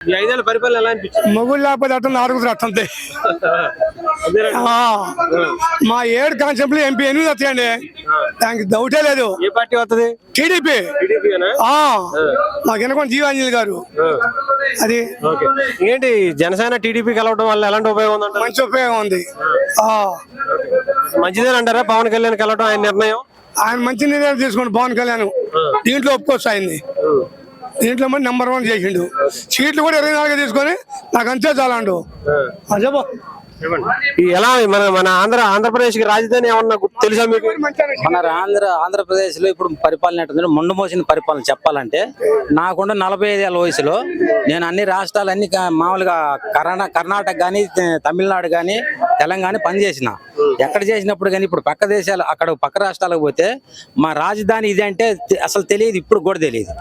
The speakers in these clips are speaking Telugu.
ఈ ఐదేళ్ళ పరిపాలన ఎలా అనిపించింది? మొగుడు లేకపోతే అట్ట నాలుగు అట్టంతే అదేనా? ఆ, మా ఏడు కాన్సెప్ట్లు ఎంపీ ఎనిమిది వస్తాయండి దానికి డౌటే లేదు. ఏ పార్టీ వస్తుంది టీడీపీ. మాకు ఎనకొని జీవాంజలి గారు. అది ఏంటి జనసేన టీడీపీ కలవడం వల్ల ఎలాంటి ఉపయోగం ఉందంటారు? మంచి ఉపయోగం ఉంది. ఆ, మంచిదేనంటారా పవన్ కళ్యాణ్ కలవడం ఆయన నిర్ణయం? ఆయన మంచి నిర్ణయం తీసుకోండి పవన్ కళ్యాణ్. దీంట్లో ఒప్పుకోవచ్చు ఆయన్ని. దీంట్లో మరి నెంబర్ వన్ చేసిండు. సీట్లు కూడా ఇరవై నాలుగు తీసుకొని నాకు అంతే చాలండు. ఆ, చెప్పు. ఈ ఎలా మన మన ఆంధ్ర ఆంధ్రప్రదేశ్కి రాజధాని ఏమన్నా తెలుసా మీకు? మన ఆంధ్ర ఆంధ్రప్రదేశ్లో ఇప్పుడు పరిపాలన ఎట్టుందంటే ముందు మోసిన పరిపాలన చెప్పాలంటే నాకుండా నలభై ఐదేళ్ళ వయసులో నేను అన్ని రాష్ట్రాలు అన్ని మామూలుగా కర్ణా కర్ణాటక కానీ తమిళనాడు కానీ తెలంగాణ పనిచేసిన ఎక్కడ చేసినప్పుడు కానీ ఇప్పుడు పక్క దేశాలు అక్కడ పక్క రాష్ట్రాలకు పోతే మా రాజధాని ఇది అంటే అసలు తెలియదు ఇప్పుడు కూడా తెలియదు.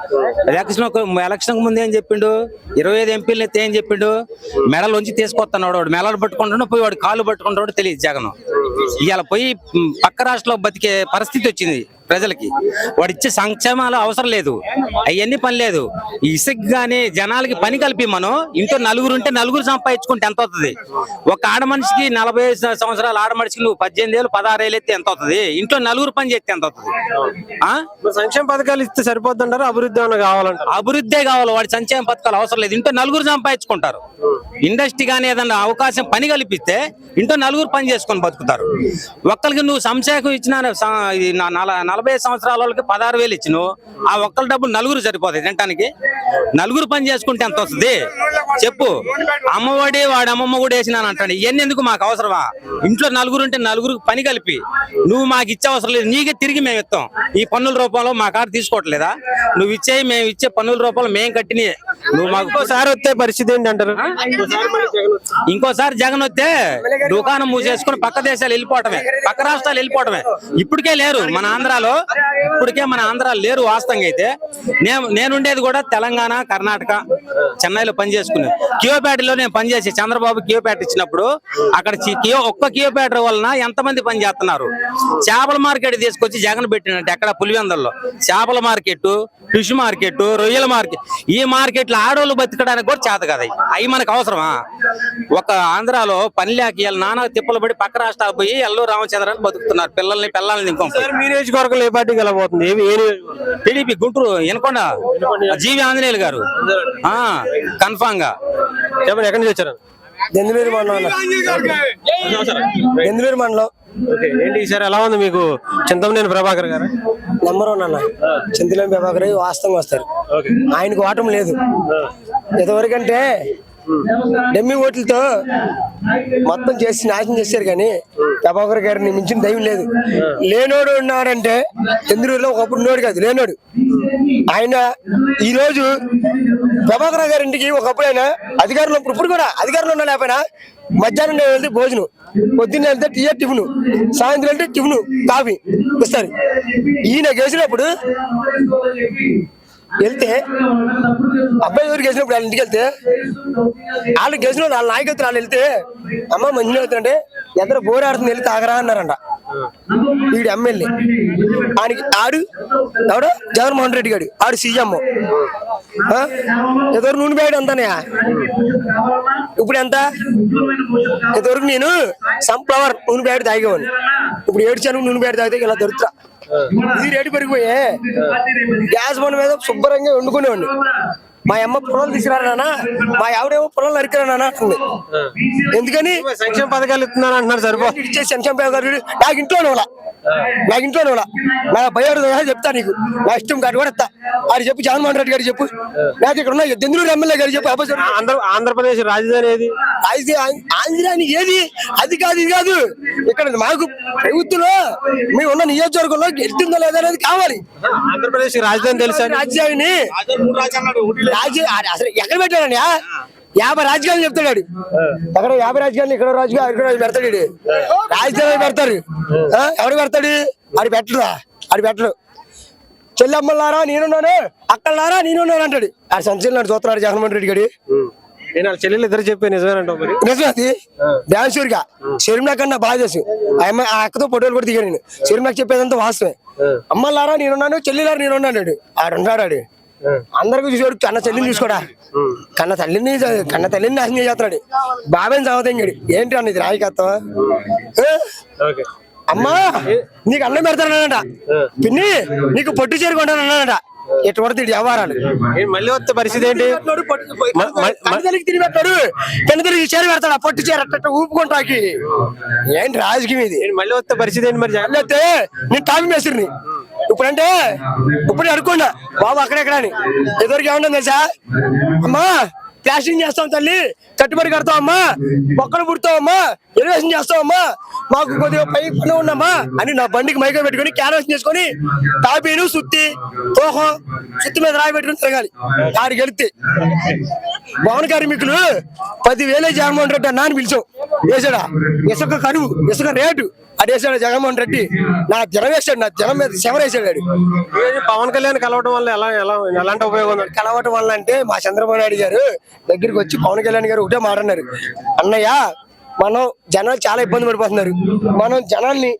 ఎలక్షన్ ఎలక్షన్ ముందు ఏం చెప్పిండు? ఇరవై ఐదు ఎంపీలు ఏం చెప్పిండు? మెడలోంచి తీసుకొస్తున్నాడు వాడు. మెడలు పట్టుకుంటాడు పోయి వాడు కాళ్ళు పట్టుకుంటాడు తెలియదు జగన్. ఇవాళ పోయి పక్క రాష్ట్రంలో బతికే పరిస్థితి వచ్చింది. ప్రజలకి. వాడు ఇచ్చే సంక్షేమాలు అవసరం లేదు. అవన్నీ పని లేదు. ఈ ఇసుక గానీ జనాలకి పని కలిపి మనం ఇంట్లో నలుగురు ఉంటే నలుగురు సంపాదించుకుంటే ఎంత అవుతుంది? ఒక ఆడ మనిషికి నలభై సంవత్సరాల ఆడ మనిషికి నువ్వు పద్దెనిమిది ఏళ్ళు పదహారు ఏళ్ళు ఎత్తే ఎంత అవుతుంది? ఇంట్లో నలుగురు పని చేస్తే ఎంత అవుతుంది? సంక్షేమ పథకాలు ఇస్తే సరిపోతుంటారా? అభివృద్ధి కావాలంటారు అభివృద్ధే కావాలి. వాడి సంక్షేమ పథకాలు అవసరం లేదు. ఇంట్లో నలుగురు సంపాదించుకుంటారు. ఇండస్ట్రీ కానీ ఏదన్నా అవకాశం పని కల్పిస్తే ఇంట్లో నలుగురు పని చేసుకొని బతుకుతారు. ఒక్కరికి నువ్వు సంక్షేమం ఇచ్చిన నల- నలభై సంవత్సరాల వాళ్ళకి పదహారు వేలు ఇచ్చినావు ఆ ఒక్కల డబ్బులు నలుగురు సరిపోతాయి తినటానికి. నలుగురు పని చేసుకుంటే ఎంత వస్తుంది? చెప్పు. అమ్మఒడి వాడు అమ్మమ్మ కూడా వేసినాను అంటాడు. ఇవన్నీ ఎందుకు మాకు అవసరమా? ఇంట్లో నలుగురు ఉంటే నలుగురు పని కలిపి. నువ్వు మాకు ఇచ్చే అవసరం లేదు. నీకే తిరిగి మేము ఇస్తాం. ఈ పన్నుల రూపంలో మా కాడ తీసుకోవట్లేదా? నువ్వు ఇచ్చే మేము ఇచ్చే పన్నుల రూపంలో మేము కట్టిన. నువ్వు మాకు ఇంకోసారి వస్తే పరిస్థితి ఏంటి అంటారు? ఇంకోసారి మరి జగన్ వస్తే. ఇంకోసారి జగన్ వస్తే దుకాణం మూసేసుకుని పక్క దేశాలు వెళ్ళిపోవటమే. పక్క రాష్ట్రాలు వెళ్ళిపోవటమే. ఇప్పటికే లేరు మన ఆంధ్రాలో. ఇప్పటికే మన ఆంధ్ర లేరు వాస్తవంగా అయితే. నేను నేనుండేది కూడా తెలంగాణ కర్ణాటక చెన్నైలో పని కియోపేటలో నేను పనిచేసి చంద్రబాబు కియోపేట ఇచ్చినప్పుడు అక్కడ చి- కియో ఒక్క కియోపేట వలన ఎంతమంది పని చేస్తున్నారు? చేపల మార్కెట్ తీసుకొచ్చి జగన్ పెట్టినట్టు ఎక్కడ పులివెందల్లో. చేపల మార్కెట్ ఫిష్ మార్కెట్ రొయ్యల మార్కెట్. ఈ మార్కెట్లో ఆడవాళ్ళు బతకడానికి కూడా చేత కదా అవి. మనకు అవసరమా? ఒక ఆంధ్రాలో పని లేక వీళ్ళ నాన్న తిప్పలు పడి పక్క రాష్ట్రాలు పోయి ఎల్లు రామచంద్రని బతుకుతున్నారు. పిల్లల్ని పిల్లల్ని మీ నియోజకవర్గంలో ఏ పార్టీకి వెళ్ళబోతుంది? టీడీపీ గుంటూరు వినకొండ జీవి ఆంజనేయులు గారు. ఆ కన్ఫామ్గా చెప్పండి ఎక్కడి నుంచి వచ్చారు? దెందులూరు మండలం దెందులూరు మండలం. ఏంటి ఈసారి ఎలా ఉంది మీకు చింతమనేని ప్రభాకర్ గారు? నెంబర్ వన్ అన్న. చింతలేం ప్రభాకర్ వాస్తవంగా వస్తారు. ఆయనకు ఓటం లేదు. ఇంతవరకంటే డెమ్మి ఓట్లతో మొత్తం చేసి నాశనం చేశారు కానీ ప్రభాకర్ గారిని మించిన దైవం లేదు. లేనోడు ఉన్నాడంటే చంద్రూరులో ఒకప్పుడు నోడు కాదు లేనోడు. ఆయన ఈ రోజు ప్రభాకర్ గారి ఇంటికి ఒకప్పుడు అయినా అధికారులు ఇప్పుడు ఇప్పుడు కూడా అధికారులు ఉన్నా లేకపోయినా మధ్యాహ్నం వెళ్తే భోజనం. పొద్దున్న వెళ్తే టీ టిఫిన్. సాయంత్రం వెళ్తే టిఫిన్ కాఫీ. ఇస్తారు ఈయన గెలిచినప్పుడు వెళ్తే అబ్బాయి ఊరికి గెలిచినప్పుడు వాళ్ళ ఇంటికి వెళ్తే వాళ్ళు గెలిచిన వాళ్ళ నాయకత్వం వాళ్ళు వెళ్తే అమ్మ మంచిగా అవుతుందంటే ఎద్దరు బోరాడుతుంది వెళ్ళి తాగరా అన్నారంట. వీడు ఎమ్మెల్యే. ఆయనకి ఆడు ఎవడు? జగన్మోహన్ రెడ్డి గారు ఆడు సీఎం. ఎదురు నూనె బ్యాడ్ ఎంతనయా ఇప్పుడు ఎంత? ఇంతవరకు నేను సన్ఫ్లవర్ నూనె బ్యాడ్ తాగేవాడిని. ఇప్పుడు ఏడు చెనుగు నూనె బ్యాడ్ తాగితే ఇలా దొరుకుతా. ఇది రేటు పెరిగిపోయే. గ్యాస్ బండ్ మీద శుభ్రంగా వండుకునేవాడిని. మా అమ్మ పొలాలు తీసుకురానా మా ఆవిడేమో పొలాలు నరికిరానా అంటుంది. ఎందుకని? సంక్షేమ పథకాలు ఇస్తున్నాను అంటున్నారు సరిపో. ఇచ్చే శంశంపేట గారు నాకు ఇంట్లో నోలా నాకు ఇంట్లో నోలా నా భయోడు చెప్తా నీకు. నా ఇష్టం కాదు కూడా అది చెప్పు జగన్మోహన్ రెడ్డి గారు చెప్పు. నాకు ఇక్కడ ఉన్న దెందులూరు ఎమ్మెల్యే గారు చెప్పు అబ్బా ఆంధ్రప్రదేశ్ రాజధాని ఏది? ఆంధ్రాని ఏది? అది కాదు ఇది కాదు. ఇక్కడ మాకు ప్రభుత్వంలో మేము ఉన్న నియోజకవర్గంలో గెలుతుందో లేదా అనేది కావాలి. ఆంధ్రప్రదేశ్ రాజధాని తెలుసా రాజ్యాన్ని రాజ్య అసలు ఎక్కడ పెట్టాడని యాభై రాజకీయాలు చెప్తాడు వాడు. ఎక్కడ యాభై రాజకీయాలు ఇక్కడ రాజకీయాలు ఇక్కడ పెడతాడు. రాజధాని పెడతాడు? ఆ, ఎవడు పెడతాడు? ఆడు పెట్టడా ఆడు పెట్టడు. చెల్లెమ్మలారా నేనున్నాను అక్కలారా నేనున్నాను అంటాడు. ఆ సంచలనాడు చూస్తున్నాడు జగన్మోహన్ రెడ్డి గారి నేను వాళ్ళ చెల్లెలు ఇద్దరు చెప్పే నిజమేనంటావు మరి? నిజమది డాన్సూర్గా షర్మిలా కన్నా బాగా చేసు ఆ అమ్మాయి ఆ అక్కతో ఫోటోలు కూడా దిగాడు నేను. షర్మిలాకి చెప్పేదంతా వాస్తవే అమ్మలారా నేనున్నాను చెల్లిలారా నేనున్నాడు ఆడు ఉంటాడు ఆడు. అందరికి చూసాడు కన్న తల్లిని చూసుకోడా? కన్న తల్లిని కన్న తల్లిని నాశనం చేస్తున్నాడు బాబాయ్ చదువుతాడు ఏంటి అన్న ఇది? ఓకే. అమ్మా నీకు అన్నం పెడతానన్నాడ పిన్ని నీకు పొట్టు చేరుకుంటానన్నాడ ఎటు పడుతుంది వ్యవహారాలు. మళ్ళీ వస్తే పరిస్థితి ఏంటి? కన్నతల్లికి తిరిగి పెట్టాడు. కన్నతల్లికి చీర పెడతాడు? ఆ పొట్టు చీర అట్ట ఊపుకుంటాకి ఏంటి రాజకీయం ఇది? మళ్ళీ వస్తే పరిస్థితి ఏంటి మరి? అయితే నేను టాపి మేస్త్రిని ఇప్పుడంటే ఇప్పుడు అనుకున్నా బాబు అక్కడెక్కడ అని. ఎదురుగా ఏమన్నా తెలుసా? అమ్మా ప్లాస్టింగ్ చేస్తాం తల్లి. కట్టుబడి కడతాం అమ్మా. మొక్కలు పుడతామమ్మా ఎలివేషన్ చేస్తామమ్మా మాకు కొద్దిగా పై పని ఉన్నామా అని నా బండికి మైకో పెట్టుకొని క్యాన్వాస్ చేసుకొని టాపీలు సుత్తి తోహం సుత్తి మీద రాయి పెట్టుకుని తిరగాలి. ఆడికి గెలితే భవన కార్మికులు పదివేలే జగన్మోహన్ రెడ్డి అన్నా అని పిలిచాం వేసాడా? ఇసుక కరువు ఇసుక రేటు. అది వేసాడు జగన్మోహన్ రెడ్డి. నా జనం వేసాడు నా జనం మీద శవర వేసాడు వాడు. ఏంటి పవన్ కళ్యాణ్ కలవడం వల్ల ఎలా ఎలా ఎలాంటి ఉపయోగం ఉంది? కలవటం వల్ల అంటే మా చంద్రబాబు నాయుడు గారు దగ్గరికి వచ్చి పవన్ కళ్యాణ్ గారు ఒకటే మాట అన్నారు. అన్నయ్య మనం జనాలు చాలా ఇబ్బంది పడిపోతున్నారు. మనం జనాల్ని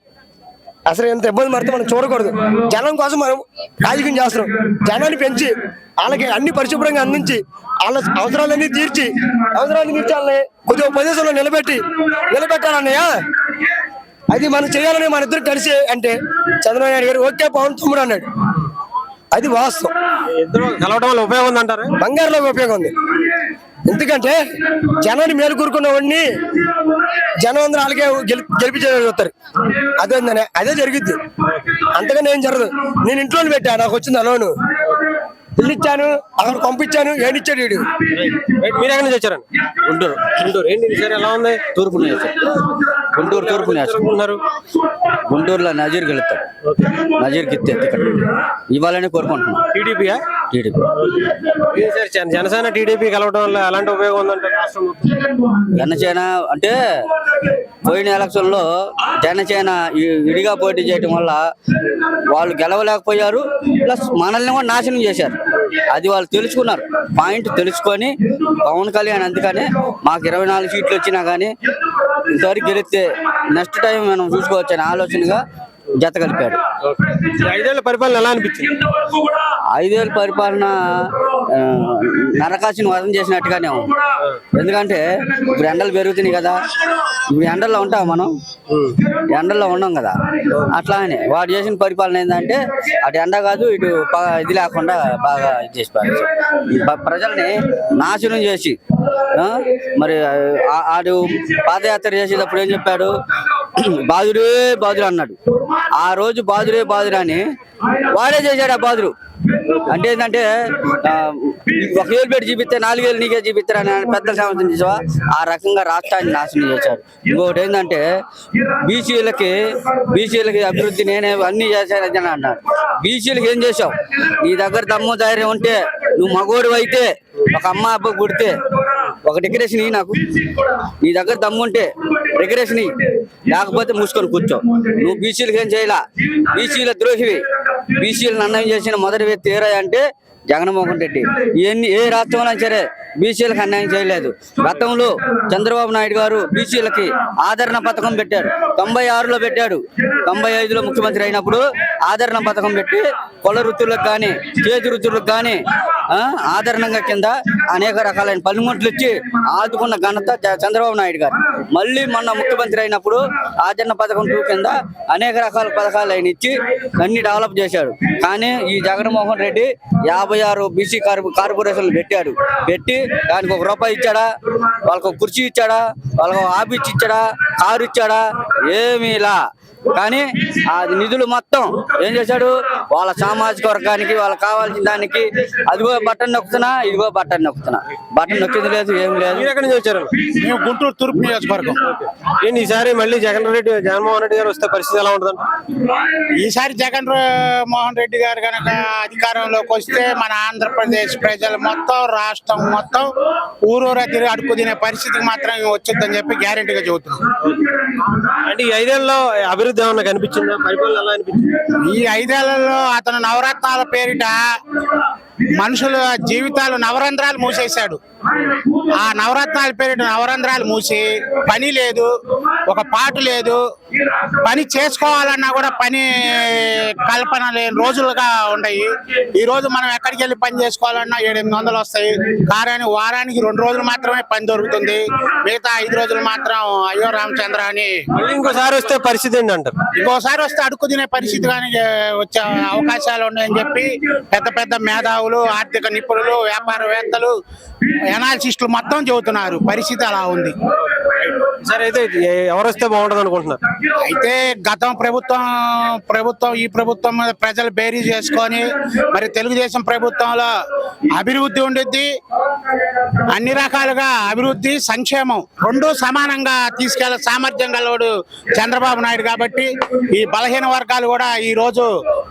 అసలు ఎంత ఇబ్బంది పడితే మనం చూడకూడదు. జనం కోసం మనం రాజకీయం చేస్తున్నాం. జనాన్ని పెంచి వాళ్ళకి అన్ని పరిశుభ్రంగా అందించి వాళ్ళ అవసరాలన్నీ తీర్చి అవసరాన్ని తీర్చి వాళ్ళని కొద్దిగా ప్రదేశంలో నిలబెట్టి నిలబెట్టాలన్నయ్య. అది మనం చేయాలని మన ఇద్దరు కలిసి అంటే చంద్రబాబు నాయుడు గారు ఓకే పవన్ తమ్ముడు అన్నాడు. అది వాస్తవం. ఇద్దరు కలవడం వల్ల ఉపయోగం ఉంది అంటారా బంగారులో ఉపయోగం ఉంది. ఎందుకంటే జనాన్ని మేలు కూరుకున్న వాడిని జనం అందరూ అలాగే గెలి గెలిపించే చూస్తారు అదే ఉందనే అదే జరిగిద్ది. అంతగానే ఏం జరగదు. నేను ఇంట్లో పెట్టా నాకు వచ్చింది లోను ఇల్లు ఇచ్చాను అక్కడ పంపించాను ఏడిచ్చాడు వీడు. మీరు ఎక్కడి నుంచి వచ్చారండి? గుంటూరు. గుంటూరు. ఏంటి ఎలా ఉంది? తూర్పు నియోజకవర్గం గుంటూరు తూర్పు ఉన్నారు గుంటూరులో నజీర్ గెలుస్తాడు నజీర్కి ఇస్తే ఇక్కడ ఇవ్వాలని కోరుకుంటున్నాం. టీడీపీయా? టీడీపీ. జన- జనసేన టీడీపీ కలవడం వల్ల ఎలాంటి ఉపయోగం ఉందంటే? జనసేన అంటే పోయిన ఎలక్షన్లో జనసేన విడిగా పోటీ చేయడం వల్ల వాళ్ళు గెలవలేకపోయారు. ప్లస్ మనల్ని కూడా నాశనం చేశారు. అది వాళ్ళు తెలుసుకున్నారు. పాయింట్ తెలుసుకొని పవన్ కళ్యాణ్ అందుకనే మాకు ఇరవై నాలుగు సీట్లు వచ్చినా కానీ ఇంతవరకు గెలిస్తే నెక్స్ట్ టైం మనం చూసుకోవచ్చు అనే ఆలోచనగా జత కలిపాడు ఈ ఐదేళ్ళ పరిపాలన ఎలా అనిపించింది? ఐదేళ్ళ పరిపాలన నరకాసిని వదం చేసినట్టుగానే ఉంది. ఎందుకంటే ఇప్పుడు ఎండలు పెరుగుతున్నాయి కదా. ఇప్పుడు ఎండల్లో ఉంటాం మనం. ఎండల్లో ఉన్నాం కదా. అట్లా అని వాడు చేసిన పరిపాలన ఏంటంటే అటు ఎండ కాదు ఇటు ఇది లేకుండా బాగా ఇది చేసి ప్రజల్ని నాశనం చేసి మరి ఆడు పాదయాత్ర చేసేటప్పుడు ఏం చెప్పాడు? బాదురే బాదురు అన్నాడు. ఆ రోజు బాదురే బాదురు అని వాడే చేశాడు ఆ బాదురు. అంటే ఏంటంటే ఒక వేలు పెట్టి చూపిస్తే నాలుగు వేలు నీకే చూపిస్తారని పెద్దల సంవత్సరం చూసావా? ఆ రకంగా రాష్ట్రాన్ని నాశనం చేశాడు ఇంకోటి ఏంటంటే బీసీలకి బీసీలకి అభివృద్ధి నేనే అన్ని చేశానని అన్నాడు బీసీలకి ఏం చేసావు నీ దగ్గర దమ్ము ధైర్యం ఉంటే నువ్వు మగోడు అయితే ఒక అమ్మ అబ్బ పుడితే ఒక డెకరేషన్ ఇయ్యి నాకు. నీ దగ్గర దమ్ముంటే డెకరేషన్ లేకపోతే మూసుకొని కూర్చో. నువ్వు బీసీలకు ఏం చేయలా? బీసీల ద్రోహివి. బీసీలను అన్యాయం చేసిన మొదటి వ్యక్తి ఏరా అంటే జగన్మోహన్ రెడ్డి. ఎన్ని ఏ రాష్ట్రంలో సరే బీసీలకు అన్యాయం చేయలేదు. గతంలో చంద్రబాబు నాయుడు గారు బీసీలకి ఆదరణ పథకం పెట్టారు. తొంభై ఆరులో పెట్టాడు. తొంభై ఐదులో ముఖ్యమంత్రి అయినప్పుడు ఆదరణ పథకం పెట్టి కుల వృత్తులకు కానీ చేతి వృత్తులకు కానీ ఆదరణంగా కింద అనేక రకాలైన పనిముట్లు ఇచ్చి ఆదుకున్న ఘనత చ- చంద్రబాబు నాయుడు గారు. మళ్ళీ మొన్న ముఖ్యమంత్రి అయినప్పుడు ఆచరణ పథకం టూ కింద అనేక రకాల పథకాలు ఆయన ఇచ్చి అన్ని డెవలప్ చేశాడు కానీ ఈ జగన్మోహన్ రెడ్డి యాభై ఆరు బీసీ కార్పొరేషన్లు పెట్టాడు. పెట్టి దానికి ఒక రూపాయి ఇచ్చాడా? వాళ్ళకు కుర్చీ ఇచ్చాడా? వాళ్ళకు ఆఫీస్ ఇచ్చాడా? కారు ఇచ్చాడా? ఏమీలా కానీ ఆ నిధులు మొత్తం ఏం చేశాడు? వాళ్ళ సామాజిక వర్గానికి వాళ్ళకి కావాల్సిన దానికి అదిగో బటన్ నొక్కుతున్నా ఇదిగో బటన్ నొక్కుతున్నా. బటన్ నొక్కింది లేదు ఏం లేదు. మీరు ఎక్కడి నుంచి వచ్చారు? మేము గుంటూరు తూర్పు నియోజకవర్గం. ఏంటి ఈసారి మళ్ళీ జగన్ రెడ్డి జగన్మోహన్ రెడ్డి గారు వస్తే పరిస్థితి ఎలా ఉంటుంది ఈసారి జగన్ మోహన్ రెడ్డి గారు కనుక అధికారంలోకి వస్తే మన ఆంధ్రప్రదేశ్ ప్రజలు మొత్తం రాష్ట్రం మొత్తం ఊరూరా తిరిగి అడుపు తినే పరిస్థితికి మాత్రం వచ్చిందని చెప్పి గ్యారెంటీగా చెబుతున్నాం. అంటే ఈ ఐదేళ్ళలో అభివృద్ధి ఏమన్నా కనిపించిందా? పరిపాలన ఎలా అనిపించింది? ఈ ఐదేళ్ళలో అతను నవరత్నాల పేరిట మనుషుల జీవితాలు నవరంధ్రాలు మూసేశాడు. ఆ నవరత్నాల పేరిట నవరంధ్రాలు మూసి పని లేదు ఒక పాటు లేదు. పని చేసుకోవాలన్నా కూడా పని కల్పన లేని రోజులుగా ఉన్నాయి ఈ రోజు మనం ఎక్కడికి వెళ్ళి పని చేసుకోవాలన్నా ఏడెనిమిది వందలు వస్తాయి. కానీ వారానికి రెండు రోజులు మాత్రమే పని దొరుకుతుంది. మిగతా ఐదు రోజులు మాత్రం అయ్యో రామచంద్ర అని ఇంకోసారి వస్తే పరిస్థితి ఏంటి అంటారు? ఇంకోసారి వస్తే అడుక్కు తినే పరిస్థితి కానీ వచ్చే అవకాశాలు ఉన్నాయని చెప్పి పెద్ద పెద్ద మేధావులు ఆర్థిక నిపుణులు వ్యాపారవేత్తలు ఎనాలిసిస్టులు మొత్తం చెబుతున్నారు. పరిస్థితి అలా ఉంది. సరే అయితే ఎవరు వస్తే బాగుంటుంది అనుకుంటున్నారు? అయితే గతం ప్రభుత్వం ప్రభుత్వం ఈ ప్రభుత్వం మీద ప్రజలు బేరీ చేసుకొని మరి తెలుగుదేశం ప్రభుత్వంలో అభివృద్ధి ఉండిద్ది. అన్ని రకాలుగా అభివృద్ధి సంక్షేమం రెండు సమానంగా తీసుకెళ్ళే సామర్థ్యం గలవాడు చంద్రబాబు నాయుడు కాబట్టి ఈ బలహీన వర్గాలు కూడా ఈ రోజు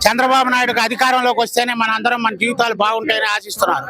చంద్రబాబు నాయుడుకి అధికారంలోకి వస్తేనే మన అందరం మన జీవితాలు బాగుంటాయని ఆశిస్తున్నారు